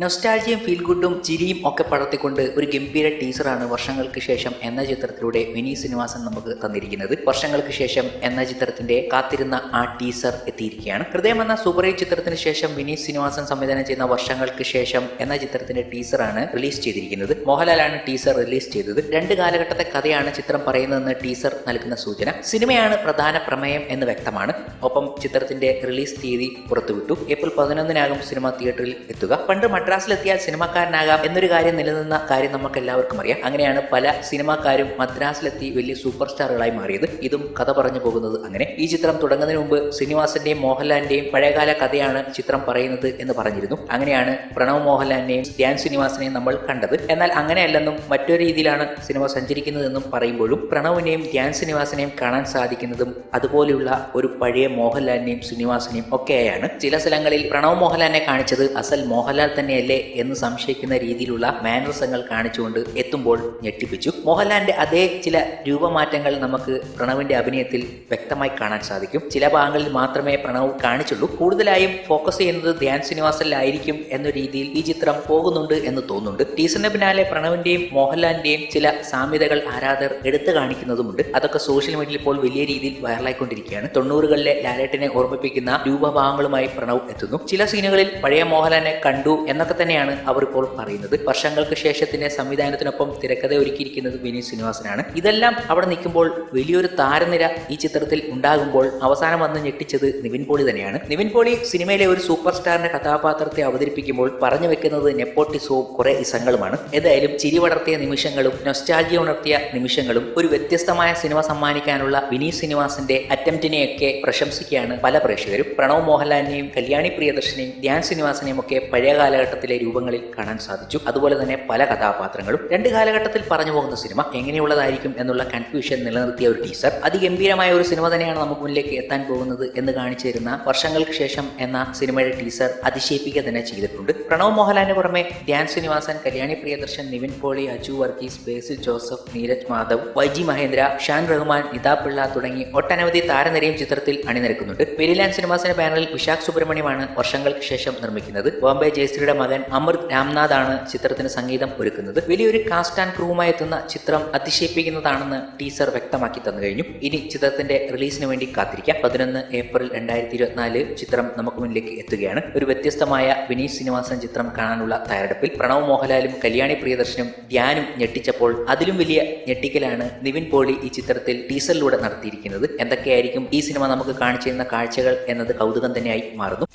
നൊസ്റ്റാൾജിയും feel ഗുഡും ചിരിയും ഒക്കെ പടർത്തിക്കൊണ്ട് ഒരു ഗംഭീര ടീസറാണ് വർഷങ്ങൾക്ക് ശേഷം എന്ന ചിത്രത്തിലൂടെ വിനീത് ശ്രീനിവാസൻ നമുക്ക് തന്നിരിക്കുന്നത്. വർഷങ്ങൾക്ക് ശേഷം എന്ന ചിത്രത്തിന്റെ കാത്തിരുന്ന ആ ടീസർ എത്തിയിരിക്കുകയാണ്. ഹൃദയം എന്ന സൂപ്പർ ഹിറ്റ് ചിത്രത്തിന് ശേഷം വിനീത് ശ്രീനിവാസൻ സംവിധാനം ചെയ്യുന്ന വർഷങ്ങൾക്ക് ശേഷം എന്ന ചിത്രത്തിന്റെ ടീസറാണ് റിലീസ് ചെയ്തിരിക്കുന്നത്. മോഹൻലാലാണ് ടീസർ റിലീസ് ചെയ്തത്. രണ്ട് കാലഘട്ടത്തെ കഥയാണ് ചിത്രം പറയുന്നതെന്ന് ടീസർ നൽകുന്ന സൂചന. സിനിമയാണ് പ്രധാന പ്രമേയം എന്ന് വ്യക്തമാണ്. ഒപ്പം ചിത്രത്തിന്റെ റിലീസ് തീയതി പുറത്തുവിട്ടു. ഏപ്രിൽ പതിനൊന്നിനാകും സിനിമ തിയേറ്ററിൽ എത്തുക. പണ്ട് മദ്രാസിലെത്തിയാൽ സിനിമാക്കാരനാകാം എന്നൊരു കാര്യം നിലനിന്ന കാര്യം നമുക്ക് എല്ലാവർക്കും അറിയാം. അങ്ങനെയാണ് പല സിനിമാക്കാരും മദ്രാസിലെത്തി വലിയ സൂപ്പർ സ്റ്റാറുകളായി മാറിയത്. ഇതും കഥ പറഞ്ഞു പോകുന്നത് അങ്ങനെ. ഈ ചിത്രം തുടങ്ങുന്നതിന് മുമ്പ് ശ്രീനിവാസന്റെയും മോഹൻലാലിന്റെയും പഴയകാല കഥയാണ് ചിത്രം പറയുന്നത് എന്ന് പറഞ്ഞിരുന്നു. അങ്ങനെയാണ് പ്രണവ് മോഹൻലാലിനെയും ധ്യാൻ ശ്രീനിവാസനെയും നമ്മൾ കണ്ടത്. എന്നാൽ അങ്ങനെയല്ലെന്നും മറ്റൊരു രീതിയിലാണ് സിനിമ സഞ്ചരിക്കുന്നതെന്നും പറയുമ്പോഴും പ്രണവിനെയും ധ്യാൻ ശ്രീനിവാസനെയും കാണാൻ സാധിക്കുന്നതും അതുപോലെയുള്ള ഒരു പഴയ മോഹൻലാലിനെയും ശ്രീനിവാസനെയും ഒക്കെയാണ്. ചില സ്ഥലങ്ങളിൽ പ്രണവ് മോഹൻലാലിനെ കാണിച്ചത് അസൽ മോഹൻലാൽ തന്നെയല്ലേ എന്ന് സംശയിക്കുന്ന രീതിയിലുള്ള മാനറിസങ്ങൾ കാണിച്ചുകൊണ്ട് എത്തുമ്പോൾ ഞെട്ടിപ്പിച്ചു. മോഹൻലാലിന്റെ അതേ ചില രൂപമാറ്റങ്ങൾ നമുക്ക് പ്രണവിന്റെ അഭിനയത്തിൽ വ്യക്തമായി കാണാൻ സാധിക്കും. ചില ഭാഗങ്ങളിൽ മാത്രമേ പ്രണവ് കാണിച്ചുള്ളൂ. കൂടുതലായും ഫോക്കസ് ചെയ്യുന്നത് ധ്യാൻ ശ്രീനിവാസനിലായിരിക്കും എന്ന രീതിയിൽ ഈ ചിത്രം പോകുന്നുണ്ട് എന്ന് തോന്നുന്നുണ്ട്. ടീസറിന് പിന്നാലെ പ്രണവിന്റെയും മോഹൻലാലിന്റെയും ചില സാമ്യതകൾ ആരാധകർ എടുത്തു കാണിക്കുന്നതുമുണ്ട്. അതൊക്കെ സോഷ്യൽ മീഡിയയിൽ ഇപ്പോൾ വലിയ രീതിയിൽ വൈറലായിക്കൊണ്ടിരിക്കുകയാണ് തൊണ്ണൂറുകളിലെ ലാലേട്ടിനെ ഓർമ്മിപ്പിക്കുന്ന രൂപഭാവങ്ങളുമായി പ്രണവ് എത്തുന്നു. ചില സീനുകളിൽ പഴയ മോഹൻലാലിനെ കണ്ടു എന്നൊക്കെ തന്നെയാണ് അവർ ഇപ്പോൾ പറയുന്നത്. വർഷങ്ങൾക്ക് ശേഷത്തിന്റെ സംവിധാനത്തിനൊപ്പം തിരക്കഥ ഒരുക്കിയിരിക്കുന്നത് വിനീത് ശ്രീനിവാസനാണ്. ഇതെല്ലാം അവിടെ നിൽക്കുമ്പോൾ വലിയൊരു താരനിര ഈ ചിത്രത്തിൽ ഉണ്ടാകുമ്പോൾ അവസാനം വന്ന് ഞെട്ടിച്ചത് നിവിൻ പോളി തന്നെയാണ്. നിവിൻ പോളി സിനിമയിലെ ഒരു സൂപ്പർ സ്റ്റാറിന്റെ കഥാപാത്രത്തെ അവതരിപ്പിക്കുമ്പോൾ പറഞ്ഞു വെക്കുന്നത് നെപ്പോട്ടിസവും കുറെ ഇസങ്ങളുമാണ്. ഏതായാലും ചിരി വളർത്തിയ നിമിഷങ്ങളും നൊസ്റ്റാജി ഉണർത്തിയ നിമിഷങ്ങളും ഒരു വ്യത്യസ്തമായ സിനിമ സമ്മാനിക്കാനുള്ള വിനീത് ശ്രീനിവാസന്റെ അറ്റംപ്റ്റിനെയൊക്കെ പ്രശംസിക്കുകയാണ് പല പ്രേക്ഷകരും. പ്രണവ് മോഹൻലാലിനെയും കല്യാണി പ്രിയദർശനെയും ധ്യാൻ ശ്രീനിവാസനെയും ഒക്കെ പഴയ കാലഘട്ടത്തിലെ രൂപങ്ങളിൽ കാണാൻ സാധിച്ചു. അതുപോലെ തന്നെ പല കഥാപാത്രങ്ങളും. രണ്ട് കാലഘട്ടത്തിൽ പറഞ്ഞു പോകുന്ന സിനിമ എങ്ങനെയുള്ളതായിരിക്കും എന്നുള്ള കൺഫ്യൂഷൻ നിലനിർത്തിയ ഒരു ടീസർ അതിഗംഭീരമായ ഒരു സിനിമ തന്നെയാണ് നമുക്ക് മുന്നിലേക്ക് എത്താൻ പോകുന്നത് എന്ന് കാണിച്ചു തരുന്ന വർഷങ്ങൾക്ക് ശേഷം എന്ന സിനിമയുടെ ടീസർ അതിശയിപ്പിക്കുക തന്നെ ചെയ്തിട്ടുണ്ട്. പ്രണവ് മോഹൻലാലിന് പുറമെ ധ്യാൻ ശ്രീനിവാസൻ കല്യാണി പ്രിയദർശൻ നിവിൻ പോളി അജു വർഗീസ് ബേസിൽ ജോസഫ് നീരജ് മാധവ് വൈജി മഹേന്ദ്ര ഷാൻ റഹ്മാൻ നിതാ പിള്ള തുടങ്ങി ഒട്ടനവധി താരനിരയും ചിത്രത്തിൽ അണിനിരക്കുന്നുണ്ട്. പെരിലാൻ സിനിമാസിന്റെ പാനലിൽ വിശാഖ് സുബ്രഹ്മണ്യമാണ് വർഷങ്ങൾക്ക് ശേഷം നിർമ്മിക്കുന്നത്. ബോംബെ ജയശ്രീയുടെ മകൻ അമൃത് രാംനാഥ് ആണ് ചിത്രത്തിന് സംഗീതം ഒരുക്കുന്നത്. വലിയൊരു കാസ്റ്റ് ആൻഡ് ക്രൂവുമായി എത്തുന്ന ചിത്രം അതിശയിപ്പിക്കുന്നതാണെന്ന് ടീസർ വ്യക്തമാക്കി തന്നു കഴിഞ്ഞു. ഇനി ചിത്രത്തിന്റെ റിലീസിന് വേണ്ടി കാത്തിരിക്കാം. പതിനൊന്ന് ഏപ്രിൽ രണ്ടായിരത്തി ഇരുപത്തിനാല് ചിത്രം നമുക്ക് മുന്നിലേക്ക് എത്തുകയാണ്. ഒരു വ്യത്യസ്തമായ വിനീത് ശ്രീനിവാസൻ ചിത്രം കാണാനുള്ള തയ്യാറെടുപ്പിൽ പ്രണവ് മോഹൻലാലും കല്യാണി പ്രിയദർശനും ധ്യാനും ഞെട്ടിച്ചപ്പോൾ അതിലും വലിയ ഞെട്ടിക്കലാണ് നിവിൻ പോളി ഈ ചിത്രത്തിൽ ടീസറിലൂടെ നടത്തിയിരിക്കുന്നത്. എന്തൊക്കെയായിരിക്കും ഈ സിനിമ നമുക്ക് കാണിച്ചിരുന്ന കാഴ്ചകൾ എന്നത് കൗതുകം തന്നെയായി മാറുന്നു.